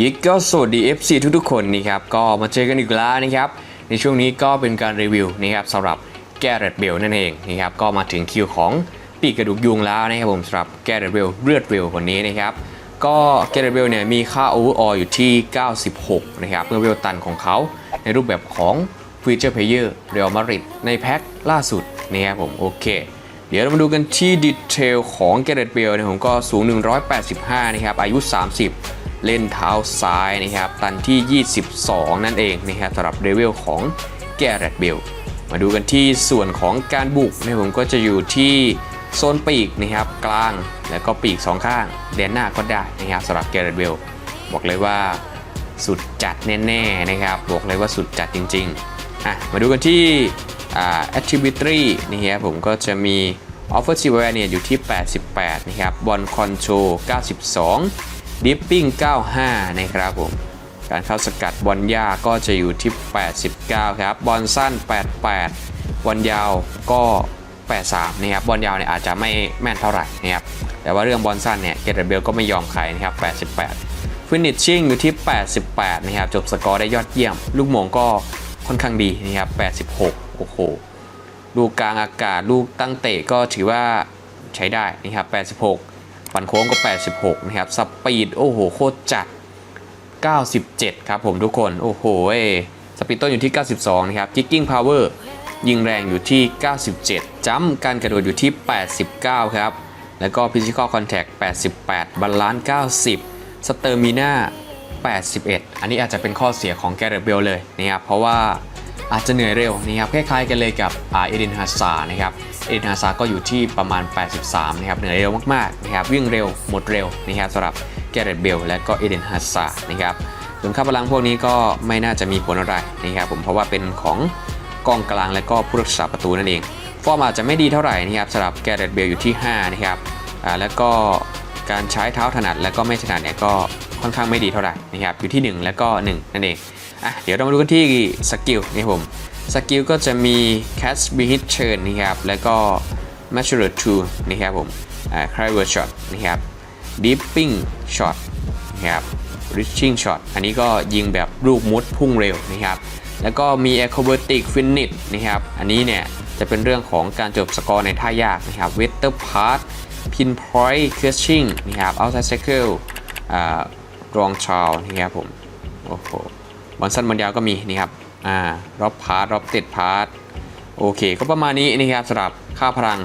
ยิกก็สวัสดี FC ทุกๆคนนี่ครับก็มาเจอกันอีกแล้วนะครับในช่วงนี้ก็เป็นการรีวิวนะครับสำหรับแกเรตเบลนั่นเองนะครับก็มาถึงคิวของปีกกระดูกยุงแล้วนะครับผมสำหรับแกเรตเบลเลือดเบลคนนี้นะครับก็แกเรตเบลเนี่ยมีค่าโอเวอร์อออยู่ที่ 96 นะครับเมื่อเวลตันของเขาในรูปแบบของฟีเจอร์เพลเยอร์เรอัลมาดริดในแพ็คล่าสุดนะครับผมโอเค เดี๋ยวเรามาดูกันที่ดีเทลของแกเรตเบลเนะผมก็สูง 185 นะครับอายุ 30 เล่นเท้าซ้ายนะครับตันที่ 22 นั่นเองนะครับสำหรับเลเวลของแกเรตเบลมาดูกันที่ส่วนของการบุกนะผมก็จะอยู่ที่โซนปีกนะครับกลางแล้วก็ปีกสองข้างแดนหน้าก็ได้นะครับสำหรับแกเรตเบลบอกเลยว่าสุดจัดแน่ๆนะครับบอกเลยว่าสุดจัดจริงๆอะมาดูกันที่อ่า attributary นี่ครับผมก็จะมี offensive awareness อยู่ที่ 88 นะครับ ball control 92 dipping 95 นะครับผม การเข้าสกัดบอลยากก็จะอยู่ที่ 89 ครับ บอลสั้น 88 บอลยาวก็ 83 นะครับ บอลยาวเนี่ยอาจจะไม่แม่นเท่าไหร่นะครับ แต่ว่าเรื่องบอลสั้นเนี่ยเกตเบลก็ไม่ยอมใครนะครับ 88 ฟินิชชิ่งอยู่ที่ 88 นะครับ จบสกอร์ได้ยอดเยี่ยม ลูกมงก็ค่อนข้างดีนะครับ 86 โอ้โห ลูกกลางอากาศ ลูกตั้งเตะก็ถือว่าใช้ได้นะครับ 86 ปั่นโค้งก็ 86 นะครับ สปีด โอ้โห โคตรจัด 97 ครับผมทุกคน โอ้โหเอสปีดต้นอยู่ที่ 92 นะครับ Kicking Power ยิงแรงอยู่ที่ 97จัมป์การกระโดดอยู่ที่ 89 ครับ แล้วก็ Physical Contact 88 บาลานซ์ 90 สเตอร์มิน่า81 อันนี้อาจจะเป็นข้อเสียของแกเรตเบลเลยนะครับ เพราะว่า อาจจะเหนื่อยเร็วนะครับคล้ายๆกันเลยกับเอเดนฮาซานะครับเอเดนฮาซาก็อยู่ที่ประมาณ 83 นะครับเหนื่อยเร็วมากๆนะครับวิ่งเร็วหมดเร็วนะครับสำหรับแกเรตเบลและก็เอเดนฮาซานะครับส่วนค่าพลังพวกนี้ก็ไม่น่าจะมีผลอะไรนะครับผมเพราะว่าเป็นของกองกลางและก็ผู้รักษาประตูนั่นเอง ฟอร์มอาจจะไม่ดีเท่าไหร่นะครับสำหรับแกเรตเบลอยู่ที่ 5 นะครับอ่าแล้วก็การใช้เท้าถนัดและก็ไม่ถนัดเนี่ยก็ค่อนข้างไม่ดีเท่าไหร่นะครับอยู่ที่ 1 แล้วก็ 1 นั่นเอง อะเดี๋ยวเรามาดูกันที่สกิลนี่ผมสกิลก็จะมี catch be hit turn นะครับ แล้วก็ mature to นะครับผมอ่า clever shot นะครับ dipping shot นะครับ reaching shot อันนี้ก็ยิงแบบลูกมุดพุ่งเร็วนะครับ แล้วก็มี acrobatic finish นะครับ อันนี้เนี่ยจะเป็นเรื่องของการจบสกอร์ในท่ายากนะครับ wetter pass pinpoint catching นะครับ outside circle อ่า long c h a r นะครับผม โอ้โห บอลสั้นบอลยาวก็มีนี่ครับอ่ารอบพาร์ทรอบติดพาร์ทโอเค ก็ประมาณนี้นะครับสำหรับค่าพลัง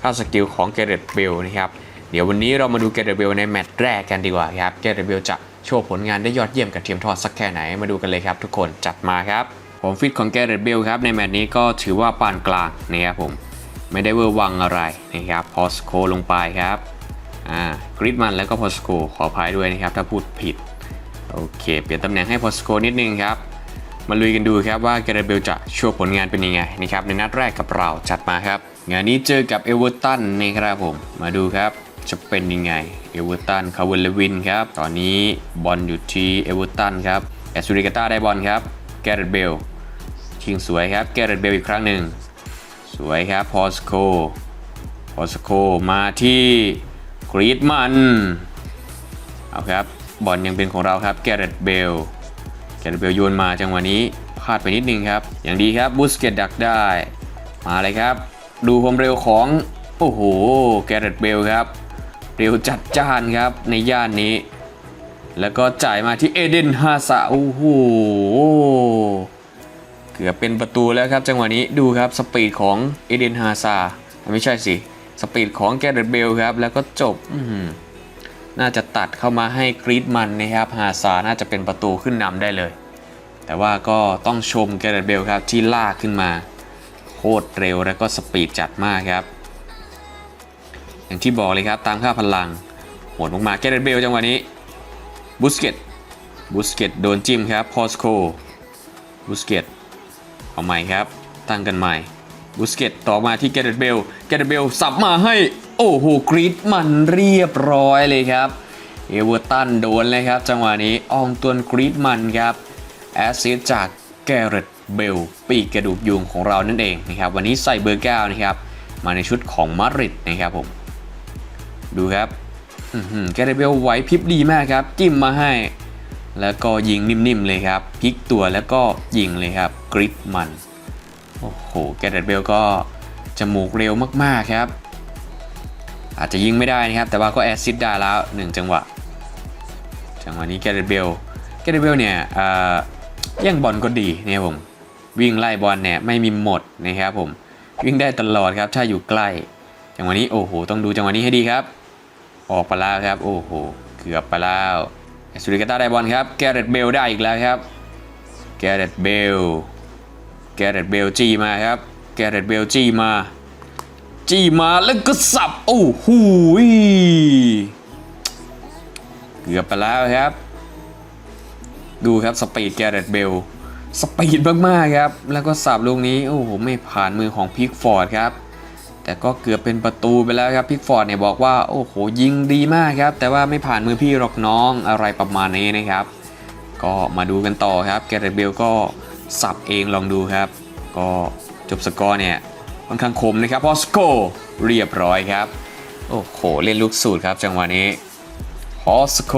ค่าสกิลของเกเรตเบลนะครับเดี๋ยววันนี้เรามาดูเกเรตเบลในแมตช์แรกกันดีกว่าครับเกเรตเบลจะโชว์ผลงานได้ยอดเยี่ยมกับทีมทอดสักแค่ไหนมาดูกันเลยครับทุกคนจัดมาครับผมฟิตของเกเรตเบลครับในแมตช์นี้ก็ถือว่าปานกลางนะครับผมไม่ได้เวอร์วังอะไรนะครับพอสโคลงไปครับอ่ากริดมันแล้วก็พอสโคขออภัยด้วยนะครับถ้าพูดผิด โอเคเปลี่ยนตำแหน่งให้พอสโคนิดนึงครับมาลุยกันดูครับว่าแกเรเบลจะโชว์ผลงานเป็นยังไงนะครับในนัดแรกกับเราจัดมาครับ งานนี้เจอกับเอเวอร์ตันนะครับผม มาดูครับจะเป็นยังไงเอเวอร์ตันคาร์เวลวินครับตอนนี้บอลอยู่ที่เอเวอร์ตันครับแอสซูริกาตาได้บอลครับแกเรตเบลชิงสวยครับแกเรตเบลอีกครั้งหนึ่งสวยครับพอสโคพอสโคมาที่กรีดมันเอาครับ บอลยังเป็นของเราครับแกเรตเบลแกเรตเบลโยนมาจังหวะนี้พลาดไปนิดนึงครับ อย่างดีครับบูสเกตดักได้ มาเลยครับ ดูความเร็วของโอ้โหแกเรตเบลครับ เร็วจัดจ้านครับในย่านนี้ แล้วก็จ่ายมาที่เอเดนฮาซาโอ้โหเกือบเป็นประตูแล้วครับจังหวะนี้ดูครับสปีดของเอเดนฮาซาไม่ใช่สิ สปีดของแกเรตเบลครับ แล้วก็จบอื น่าจะตัดเข้ามาให้กรีดมันนะครับฮาซาน่าจะเป็นประตูขึ้นนำได้เลย แต่ว่าก็ต้องชมแกเรตเบลครับที่ลากขึ้นมา โคตรเร็วแล้วก็สปีดจัดมากครับ อย่างที่บอกเลยครับตามค่าพลังโหดมากๆแกเรตเบลจังหวะนี้บุสเกตบุสเกตโดนจิ้มครับพอสโคบุสเกตเอาใหม่ครับ ตั้งกันใหม่บุสเกตต่อมาที่แกเรตเบลแกเรตเบลสับมาให้ โอ้โหกรีดมันเรียบร้อยเลยครับ เอเวอร์ตันโดนเลยครับ จังหวะนี้อองตวนกรีดมันครับแอสซิสจากแกเรตเบลปีกกระดูกยุงของเรานั่นเองนะครับ วันนี้ใส่เบอร์เก้านะครับมาในชุดของมาริดนะครับผม ดูครับแกเรตเบลไหวพริบดีมากครับ จิ้มมาให้ แล้วก็ยิงนิ่มๆเลยครับพลิกตัวแล้วก็ยิงเลยครับกริดมัน โอ้โหแกเรตเบลก็จมูกเร็วมากๆครับ อาจจะยิงไม่ได้นะครับ แต่ว่าก็แอสซิสต์ได้แล้วหนึ่งจังหวะ จังหวะนี้แกเรตเบลแกเรตเบลเนี่ยเออแย่งบอลก็ดีนะครับผม วิ่งไล่บอลเนี่ยไม่มีหมดนะครับผม วิ่งได้ตลอดครับถ้าอยู่ใกล้ จังหวะนี้โอ้โห ต้องดูจังหวะนี้ให้ดีครับ ออกไปแล้วครับ โอ้โห เกือบไปแล้วสุริกาตาได้บอลครับ แกเรตเบลได้อีกแล้วครับ แกเรตเบล แกเรตเบลจี้มาครับ แกเรตเบลจี้มา จี้มาแล้วก็สับ โอ้โหเกือบไปแล้วครับ ดูครับสปีดแกเรตเบลสปีดมากๆครับ แล้วก็สับลูกนี้ โอ้โห ไม่ผ่านมือของพิกฟอร์ดครับ แต่ก็เกือบเป็นประตูไปแล้วครับพิกฟอร์ดเนี่ยบอกว่า โอ้โห ยิงดีมากครับ แต่ว่าไม่ผ่านมือพี่หรอกน้องอะไรประมาณนี้นะครับ ก็มาดูกันต่อครับแกเรตเบลก็สับเองลองดูครับ ก็จบสกอร์เนี่ย ค่อนข้างคมนะครับพอสโกเรียบร้อยครับ โอ้โห เล่นลูกสูตรครับจังหวะนี้พอสโก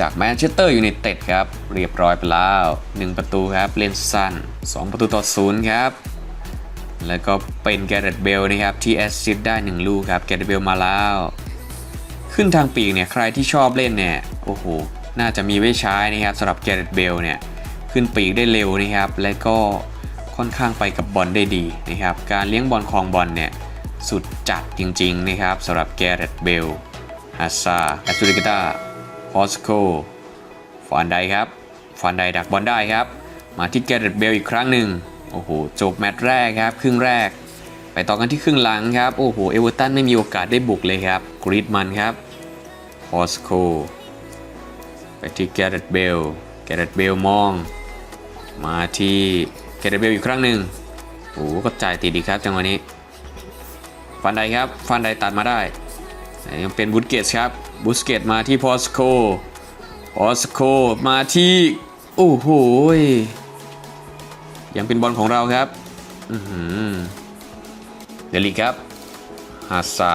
จากแมนเชสเตอร์ยูไนเต็ดครับ เรียบร้อยไปแล้ว 1 ประตูครับ เล่นสั้น 2 ประตูต่อศูนย์ครับ แล้วก็เป็นแกเรตเบลนะครับ ที่แอสซิสต์ได้ 1 ลูกครับ แกเรตเบลมาแล้ว ขึ้นทางปีกเนี่ย ใครที่ชอบเล่นเนี่ย โอ้โห น่าจะมีไว้ใช้นะครับสำหรับแกเรตเบลเนี่ย ขึ้นปีกได้เร็วนะครับ และก็ ค่อนข้างไปกับบอลได้ดีนะครับ การเลี้ยงบอลคลองบอลเนี่ยสุดจัดจริงๆนะครับสำหรับแกเรตเบลอาซาแอสตูริกตาพอสโคฟานไดครับฟานไดดักบอลได้ครับ มาที่แกเรตเบลอีกครั้งหนึ่งโอ้โหจบแมตช์แรกครับ ครึ่งแรก ไปต่อกันที่ครึ่งหลังครับ โอ้โหเอเวอร์ตันไม่มีโอกาสได้บุกเลยครับกรีดมันครับพอสโคไปที่แกเรตเบลแกเรตเบลมอง มาที่ แกเรตเบลอีกครั้งหนึ่งโอ้โหก็จ่ายติดอีครับจังหวะนี้ ฟันไดครับ ฟันไดตัดมาได้ยังเป็นบุสเกตครับ บุสเกตมาที่พอสโคพอสโคมาที่ โอ้โห ยังเป็นบอลของเราครับอือหือเดลิกครับฮาซา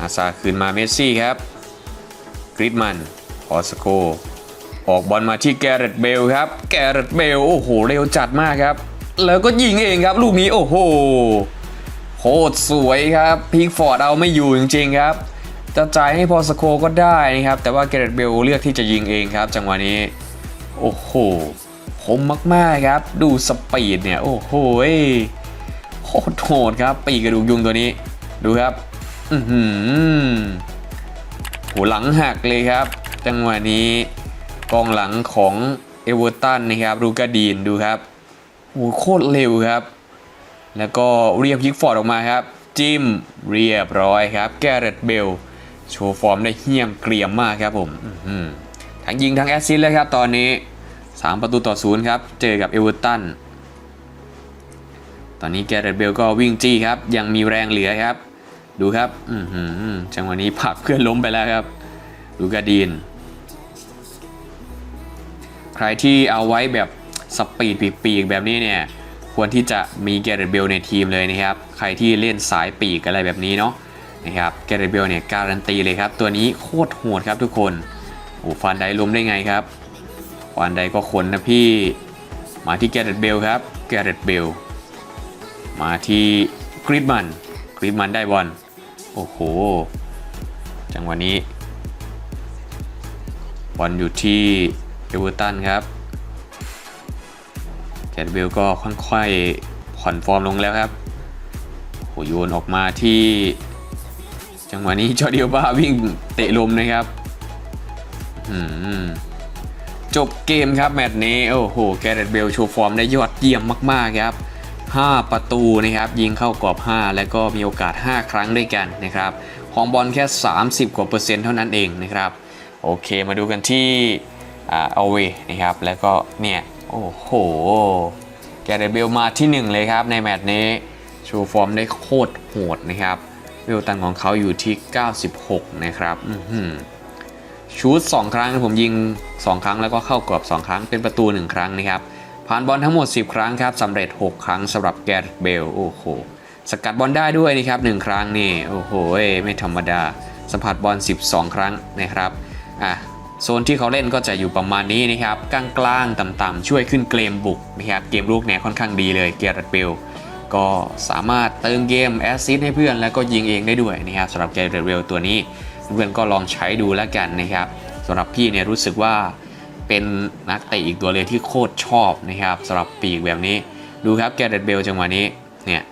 ฮาซาคืนมาเมสซี่ครับกริดมันพอสโค ออกบอลมาที่แกเรตเบลครับ แกเรตเบลโอ้โหเร็วจัดมากครับ แล้วก็ยิงเองครับ ลูกนี้โอ้โหโคตรสวยครับพิกฟอร์ดเอาไม่อยู่จริงๆครับจะจ่ายให้พอสโคก็ได้นะครับ แต่ว่าแกเรตเบลเลือกที่จะยิงเองครับ จังหวะนี้ โอ้โหคมมากๆครับ ดูสปีดเนี่ย โอ้โหโคตรโหดครับ ปีกกระดูกยุงตัวนี้ ดูครับ อือหือหัวหลังหักเลยครับ จังหวะนี้ กองหลังของเอเวอร์ตันนะครับรูกาดีนดูครับโอ้โหโคตรเร็วครับ แล้วก็เรียกพิกฟอร์ดออกมาครับ จิ้มเรียบร้อยครับ แกเรตเบล โชว์ฟอร์มได้เหี้ยมเกรียมมากครับผมทั้งยิงทั้งแอสซิสต์เลยครับตอนนี้ 3 ประตูต่อศูนย์ครับ เจอกับเอเวอร์ตันตอนนี้แกเรตเบลก็วิ่งจี้ครับ ยังมีแรงเหลือครับ ดูครับอือหือจังหวะนี้ผักเพื่อนล้มไปแล้วครับลูกาดีน ใครที่เอาไว้แบบสปีดปีกแบบนี้เนี่ยควรที่จะมีแกเรตเบลในทีมเลยนะครับ ใครที่เล่นสายปีกอะไรแบบนี้เนาะนะครับแกเรตเบลเนี่ยการันตีเลยครับ ตัวนี้โคตรโหดครับทุกคนโอ้ฟันไดล้มได้ไงครับฟันไดก็ขนนะพี่ มาที่แกเรตเบลครับแกเรตเบลมาที่กริดมันกริดมันได้บอลโอ้โห จังหวะนี้บอลอยู่ที่ เอเวอร์ตันครับแกนเบลก็ค่อยๆผ่อนฟอร์มลงแล้วครับโหโยนออกมาที่ จังหวะนี้จอร์ดิโอบ้าวิ่งเตะลมนะครับจบเกมครับแมตช์นี้ โอ้โห แกเรตเบลโชว์ฟอร์มได้ยอดเยี่ยมมากๆครับ 5 ประตูนะครับ ยิงเข้ากรอบ 5 แล้วก็มีโอกาส 5 ครั้งด้วยกันนะครับของบอลแค่ 30 กว่าเปอร์เซ็นต์เท่านั้นเองนะครับ โอเคมาดูกันที่ เอาเวนะครับ แล้วก็เนี่ย โอ้โห แกเรตเบลมาที่ 1 เลยครับ ในแมตช์นี้ชว์ฟอร์มได้โคตรโหดนะครับเวลตันของเขาอยู่ที่ 96 นะครับชูต2ครั้งผมยิง 2 ครั้งแล้วก็เข้ากรอบ 2 ครั้งเป็นประตู 1 ครั้งนะครับ ผ่านบอลทั้งหมด 10 ครั้งครับสำเร็จ 6 ครั้งสำหรับแกรเบลโอ้โหสกัดบอลได้ด้วยนะครับ 1 ครั้งนี่โอ้โหไม่ธรรมดาสัมผัสบอล 12 ครั้งนะครับอะ โซนที่เขาเล่นก็จะอยู่ประมาณนี้นะครับกลางๆต่ำๆช่วยขึ้นเกมบุกนะครับเกมรุกเนี่ยค่อนข้างดีเลยเกียร์เบลก็สามารถเติมเกมแอสซิสให้เพื่อนแล้วก็ยิงเองได้ด้วยนะครับสำหรับเกียร์เบลตัวนี้เพื่อนก็ลองใช้ดูแล้วกันนะครับสำหรับพี่เนี่ยรู้สึกว่าเป็นนักเตะอีกตัวเลยที่โคตรชอบนะครับสำหรับปีกแบบนี้ดูครับแกเรตเบลจังหวะนี้เนี่ย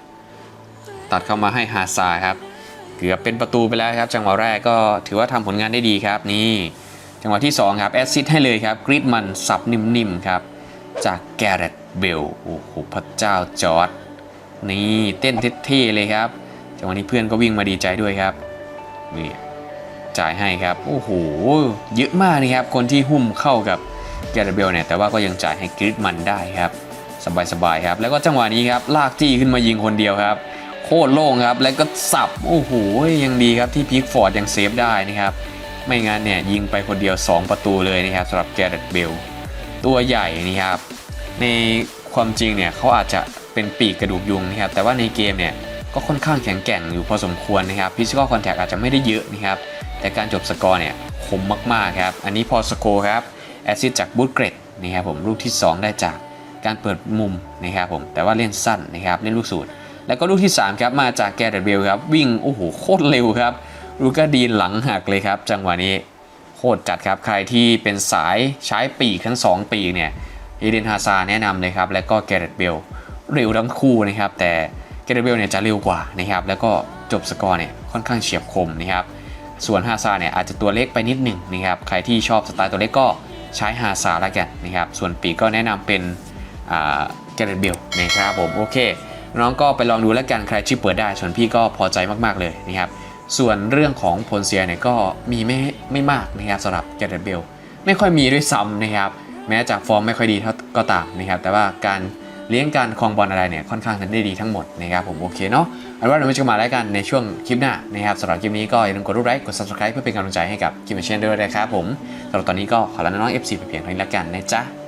ตัดเข้ามาให้ฮาซาครับ เกือบเป็นประตูไปแล้วครับ จังหวะแรกก็ถือว่าทำผลงานได้ดีครับนี่ จังหวะที่ 2 ครับแอสซิสให้เลยครับกริดมันสับนิ่มๆครับ จากแกเรตเบลโอ้โหพระเจ้าจอร์ดนี่เต้นเท่ๆเลยครับจังหวะนี้เพื่อนก็วิ่งมาดีใจด้วยครับนี่จ่ายให้ครับโอ้โหเยอะมากนะครับคนที่หุ้มเข้ากับแกเรตเบลเนี่ยแต่ว่าก็ยังจ่ายให้กริดมันได้ครับสบายๆครับ แล้วก็จังหวะนี้ครับลากจี้ขึ้นมายิงคนเดียวครับโคตรโล่งครับ แล้วก็สับ โอ้โห ยังดีครับที่พีคฟอร์ดยังเซฟได้นะครับ ไม่งั้นเนี่ยยิงไปคนเดียว 2 ประตูเลยนะครับสำหรับแกเรตเบลตัวใหญ่นะครับในความจริงเนี่ยเขาอาจจะเป็นปีกกระดูกยุงนะครับแต่ว่าในเกมเนี่ยก็ค่อนข้างแข็งแกร่งอยู่พอสมควรนะครับพิซิคอลคอนแทคอาจจะไม่ได้เยอะนะครับแต่การจบสกอร์เนี่ยคมมากๆครับอันนี้พอสโกครับแอซิดจากบูตเกรดนะครับผมลูกที่ 2 ได้จากการเปิดมุมนะครับผมแต่ว่าเล่นสั้นนะครับเล่นลูกสูตร แล้วก็ลูกที่ 3 ครับมาจากแกเรตเบลครับวิ่งโอ้โหโคตรเร็วครับ ลูก้าดีนหลังหักเลยครับ จังหวะนี้โคตรจัดครับใครที่เป็นสายใช้ปีกทั้ง 2 ปีกเนี่ยเอเดนฮาซาแนะนำเลยครับ แล้วก็แกเรตเบลเร็วทั้งคู่นะครับ แต่แกเรตเบลเนี่ยจะเร็วกว่านะครับ แล้วก็จบสกอร์เนี่ยค่อนข้างเฉียบคมนะครับ ส่วนฮาซาเนี่ยอาจจะตัวเล็กไปนิดหนึ่งนะครับ ใครที่ชอบสไตล์ตัวเล็กก็ใช้ฮาซาแล้วกันนะครับ ส่วนปีกก็แนะนำเป็นแกเรตเบลนะครับผมโอเค น้องก็ไปลองดูแล้วกันใครที่เปิดได้ส่วนพี่ก็พอใจมากๆเลยนะครับ ส่วนเรื่องของผลเสียเนี่ยก็มีไม่ไม่มากนะครับสำหรับแกเรตเบลไม่ค่อยมีด้วยซ้ำนะครับ แม้จากฟอร์มไม่ค่อยดีเท่าก็ตามนะครับ แต่ว่าการเลี้ยงการคลองบอลอะไรเนี่ยค่อนข้างจะได้ดีทั้งหมดนะครับผมโอเคเนาะอาเป็นว่าเรามาเจอกันใหมาแล้วกันในช่วงคลิปหน้านะครับสำหรับคลิปนี้ก็อย่าลืมกดรูปไลค์กด subscribe เพื่อเป็นกำลังใจให้กับคิมเชนด้วยนะครับผมสำหรับตอนนี้ก็ขอลาน้อง FC ไปเพียงเท่านี้แล้วกันนะจ๊ะ